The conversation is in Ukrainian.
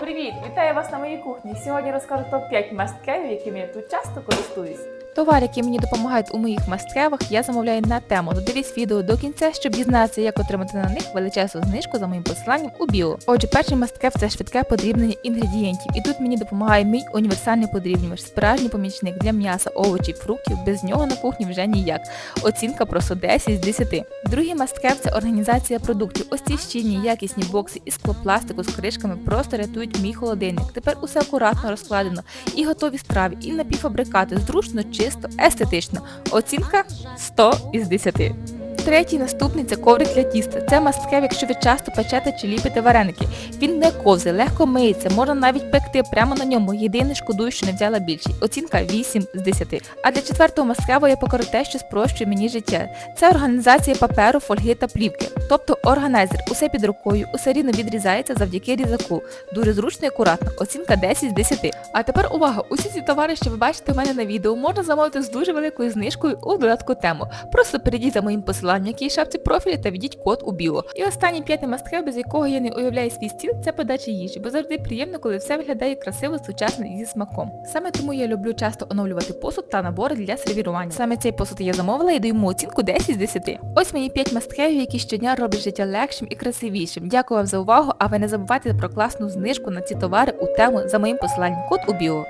привіт! Вітаю вас на моїй кухні. Сьогодні розкажу топ-5 масткевів, якими я тут часто користуюсь. Товар, які мені допомагають у моїх масткевах, я замовляю на тему. Додивіть відео до кінця, щоб дізнатися, як отримати на них величезну знижку за моїм посиланням у біо. Отже, перший масткев це швидке подрібнення інгредієнтів. І тут мені допомагає мій універсальний подрібнювач, справжній помічник для м'яса, овочів, фруктів. Без нього на кухні вже ніяк. Оцінка просто 10 з 10. Другий масткев це організація продуктів. Ось ці щільні, якісні бокси із склопластику з кришками просто рятують мій холодильник. Тепер усе акуратно розкладено. І готові страви, і напівфабрикати. Зручно, чисто, естетично. Оцінка 100 із 10. Третій наступний це коврик для тіста. Це масткев, якщо ви часто печете чи ліпите вареники. Він не ковзий, легко миється, можна навіть пекти прямо на ньому. Єдине шкодую, що не взяла більший. Оцінка 8 з 10. А для четвертого масткеву я покажу те, що спрощує мені життя. Це організація паперу, фольги та плівки. Тобто органайзер, усе під рукою, усе рівно відрізається завдяки різаку. Дуже зручно і акуратно. Оцінка 10 з 10. А тепер увага! Усі ці товари, що ви бачите у мене на відео, можна замовити з дуже великою знижкою у додатку тему. Просто перейдіть за моїм посиланням, в шапці профілі, та введіть код у біо. І останній п'ятий мастхев, без якого я не уявляю свій стіл, це подача їжі, бо завжди приємно, коли все виглядає красиво, сучасно і зі смаком. Саме тому я люблю часто оновлювати посуд та набори для сервірування. Саме цей посуд я замовила і даю йому оцінку 10 з 10. Ось мої 5 мастхевів, які щодня роблять життя легшим і красивішим. Дякую вам за увагу, а ви не забувайте про класну знижку на ці товари у тему за моїм посиланням. Код у біо.